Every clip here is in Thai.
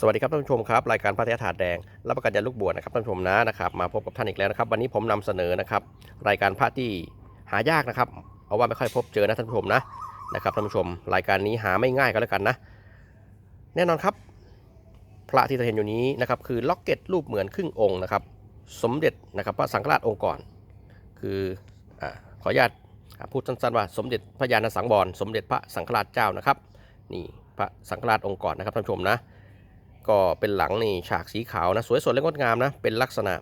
สวัสดีครับท่านผู้ชมครับรายการพระเทศถาดแดงรับประกันยันลูกบวชนะครับท่านผู้ชมนะนะครับมาพบกับท่านอีกแล้วนะครับ วันนี้ผมนำเสนอนะครับ รายการพระที่หายากนะครับเอาว่าไม่ค่อยพบเจอนะท่านผู้ชมนะนะครับท่านผู้ชม รายการนี้หาไม่ง่ายก็แล้วกันนะ แน่นอนครับ พระที่เราเห็นอยู่นี้นะครับคือล็อกเก็ตรูปเหมือนครึ่งองค์นะครับ สมเด็จนะครับพระสังฆราชองค์ก่อน คืออขออนุญาตพูดสั้นๆว่าสมเด็จพระยาณสังวรสมเด็จพระสังฆราชเจ้านะครับนี่พระสังฆราชองค์ก่อนนะครับท่านผู้ชมนะ ก็เป็นหลังนี่ฉากสีขาวนะสวยสดและงดงามนะเป็นลักษณะ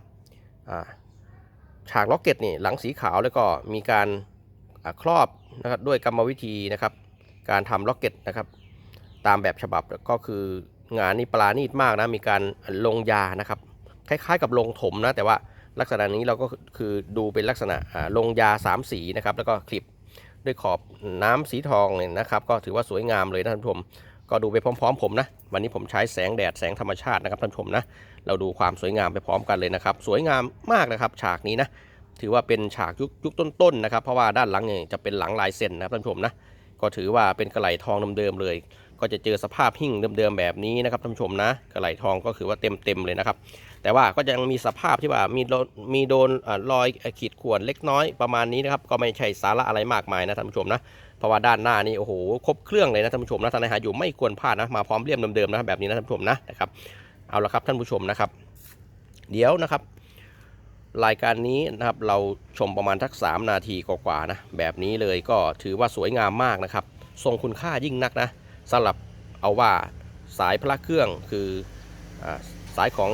ฉากล็อกเก็ตนี่หลังสีขาวแล้วก็มีการครอบนะครับด้วยกรรมวิธีนะครับ การทำล็อกเก็ตนะครับ ตามแบบฉบับก็คืองานนี้ปราณีตมากนะมีการลงยานะครับ คล้ายๆกับลงถมนะแต่ว่าลักษณะนี้เราก็คือดูเป็นลักษณะลงยาสามสีนะครับแล้วก็คลิปด้วยขอบน้ำสีทองเนี่ยนะครับ ก็ถือว่าสวยงามเลยนะท่านผู้ชม ก็ดูไปพร้อม ๆ ผมนะ วันนี้ผมใช้แสงแดดแสงธรรมชาตินะครับท่านชมนะ เราดูความสวยงามไปพร้อมกันเลยนะครับ สวยงามมากนะครับ ฉากนี้นะ ถือว่าเป็นฉากยุคยุคต้นๆนะครับ เพราะว่าด้านหลังเนี่ยจะเป็นหลังลายเส้นนะครับท่านชมนะ ก็ถือว่าเป็นกระไหลทองเดิมๆเลย ก็จะเจอสภาพหิ่งเดิมๆแบบนี้นะครับท่านผู้ชมนะกระไหลทองก็คือว่าเต็มๆเลยนะครับ แต่ว่าก็ยังมีสภาพที่ว่ามีโดนมีโดนรอยขีดข่วนเล็กน้อยประมาณนี้นะครับก็ไม่ใช่สาระอะไรมากมายนะท่านผู้ชมนะเพราะว่าด้านหน้านี่โอ้โหครบเครื่องเลยนะท่านผู้ชมนะท่านไหนหาอยู่ไม่ควรพลาดนะมาพร้อมเลี่ยมเดิมๆนะแบบนี้นะท่านผู้ชมนะนะครับเอาละครับท่านผู้ชมนะครับ เดี๋ยวนะครับรายการนี้นะครับเราชมประมาณทัก 3 นาทีกว่าๆนะแบบนี้เลยก็ถือว่าสวยงามมากนะครับ ทรงคุณค่ายิ่งนักนะ สำหรับเอาว่าสายพระเครื่องคืออสายของ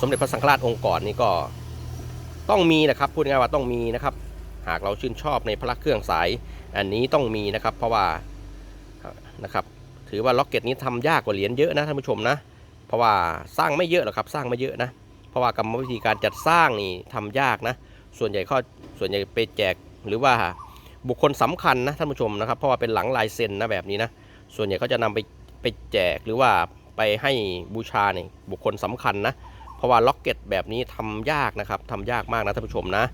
สมเด็จพระสังฆราชองค์ก่อนนี่ก็ต้องมีนะครับพูดง่ายว่าต้องมีนะครับ หากเราชื่นชอบในพระเครื่องสายอันนี้ต้องมีนะครับ เพราะว่านะครับถือว่าล็อกเก็ตนี้ทำยากกว่าเหรียญเยอะนะท่านผู้ชมนะ เพราะว่าสร้างไม่เยอะหรอกครับ สร้างไม่เยอะนะ เพราะว่ากรรมวิธีการจัดสร้างนี่ทำยากนะ ส่วนใหญ่ข้อส่วนใหญ่ไปแจกหรือว่าบุคคลสำคัญนะท่านผู้ชมนะครับ เพราะว่าเป็นหลังลายเซ็นนะแบบนี้นะ ส่วนใหญ่เขาจะนำไปไปแจกหรือว่าไปให้บูชาเนี่ยบุคคลสำคัญนะ เพราะว่าล็อกเก็ตแบบนี้ทำยากนะครับทำยากมากนะท่านผู้ชมนะ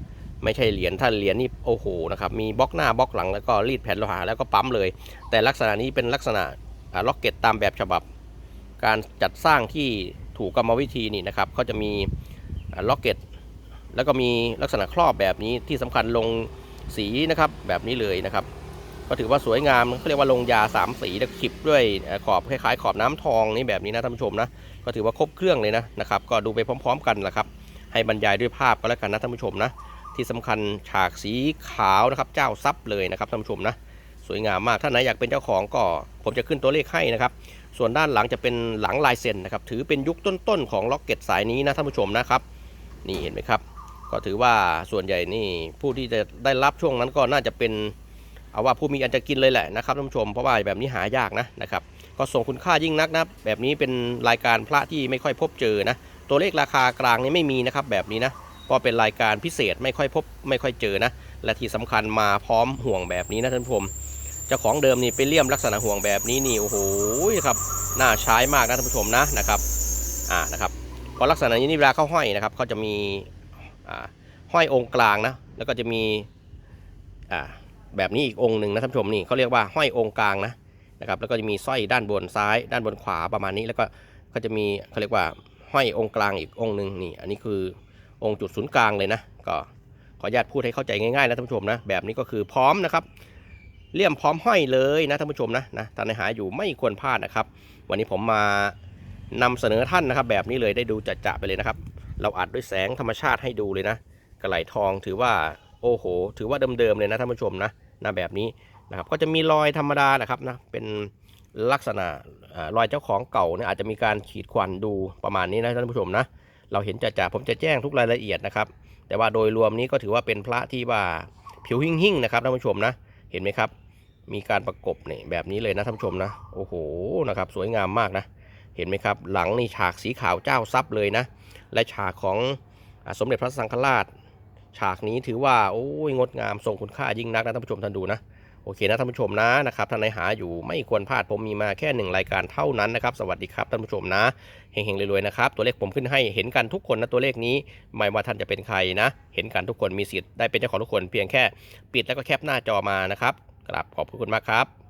ไม่ใช่เหรียญถ้าเหรียญนี่โอ้โหนะครับมีบล็อกหน้าบล็อกหลังแล้วก็รีดแผ่นโลหะแล้วก็ปั๊มเลย แต่ลักษณะนี้เป็นลักษณะล็อกเก็ตตามแบบฉบับ การจัดสร้างที่ถูกกรรมวิธีนี่นะครับเขาจะมีล็อกเก็ตแล้วก็มีลักษณะครอบแบบนี้ที่สำคัญลงสีนะครับแบบนี้เลยนะครับ ก็ถือว่าสวยงามเขาเรียกว่าลงยาสามสีแล้วขีบด้วยขอบคล้ายๆขอบน้ำทองนี่แบบนี้นะท่านผู้ชมนะก็ถือว่าครบเครื่องเลยนะนะครับก็ดูไปพร้อม ๆ กันแหละครับให้บรรยายด้วยภาพก็แล้วกันนะท่านผู้ชมนะที่สำคัญฉากสีขาวนะครับเจ้าซับเลยนะครับท่านผู้ชมนะสวยงามมากถ้าไหนอยากเป็นเจ้าของก็ผมจะขึ้นตัวเลขให้นะครับส่วนด้านหลังจะเป็นหลังลายเซ็นนะครับถือเป็นยุคต้นๆของล็อกเก็ตสายนี้นะท่านผู้ชมนะครับนี่เห็นไหมครับก็ถือว่าส่วนใหญ่นี่ผู้ที่จะได้รับช่วงนั้นก็น่าจะเป็น เอาว่าผู้มีอันจะกินเลยแหละนะครับท่านผู้ชมเพราะว่าแบบนี้หายากนะนะครับก็ส่งคุณค่ายิ่งนักนะแบบนี้เป็นรายการพระที่ไม่ค่อยพบเจอนะตัวเลขราคากลางนี่ไม่มีนะครับแบบนี้นะก็เป็นรายการพิเศษไม่ค่อยพบไม่ค่อยเจอนะและที่สำคัญมาพร้อมห่วงแบบนี้นะท่านผู้ชมเจ้าของเดิมนี่ไปเลี่ยมลักษณะห่วงแบบนี้นี่โอ้โหครับน่าใช้มากนะท่านผู้ชมนะนะครับอ่านะครับเพราะลักษณะนี้นี่เวลาเขาห้อยนะครับเขาจะมีอ่าห้อยองค์กลางนะแล้วก็จะมีอ่า แบบนี้อีกองค์หนึ่งนะท่านผู้ชมนี่เขาเรียกว่าห้อยองค์กลางนะนะครับแล้วก็จะมีสร้อยด้านบนซ้าย ด้านบนขวาประมาณนี้ แล้วก็ก็จะมีเขาเรียกว่าห้อยองค์กลางอีกองค์หนึ่งนี่ อันนี้คือองค์จุดศูนย์กลางเลยนะก็ขออนุญาตพูดให้เข้าใจง่ายๆนะท่านผู้ชมนะแบบนี้ก็คือพร้อมนะครับเลี่ยมพร้อมห้อยเลยนะท่านผู้ชมนะนะท่านในหาอยู่ไม่ควรพลาดนะครับ วันนี้ผมมานำเสนอท่านนะครับ แบบนี้เลยได้ดูจะๆไปเลยนะครับ เราอัดด้วยแสงธรรมชาติให้ดูเลยนะกระไหลทองถือว่า โอ้โห ถือว่าเดิมๆเลยนะท่านผู้ชมนะนะแบบนี้นะครับก็จะมีรอยธรรมดานะครับนะเป็นลักษณะรอยเจ้าของเก่าเนี่ยอาจจะมีการขีดควันดูประมาณนี้นะท่านผู้ชมนะเราเห็นจ่าๆผมจะแจ้งทุกรายละเอียดนะครับ แต่ว่าโดยรวมนี้ก็ถือว่าเป็นพระที่ว่าผิวหิ่งๆนะครับท่านผู้ชมนะเห็นไหมครับ มีการประกบเนี่ยแบบนี้เลยนะท่านผู้ชมนะโอ้โหนะครับสวยงามมากนะเห็นไหมครับ หลังนี่ฉากสีขาวเจ้าซับเลยนะ และฉากของอสมเด็จพระสังฆราช ฉากนี้ถือว่าโอ้ยงดงามทรงคุณค่ายิ่งนักนะท่านผู้ชมท่านดูนะโอเคนะท่านผู้ชมนะนะครับท่านในหาอยู่ไม่ควรพลาดผมมีมาแค่หนึ่งรายการเท่านั้นนะครับสวัสดีครับท่านผู้ชมนะเฮงๆรวยๆนะครับตัวเลขผมขึ้นให้เห็นกันทุกคนนะตัวเลขนี้ไม่ว่าท่านจะเป็นใครนะ เห็นกันทุกคนมีสิทธิ์ได้เป็นเจ้าของทุกคนเพียงแค่ ปิดแล้วก็แคปหน้าจอมานะครับกราบขอบพระคุณมากครับ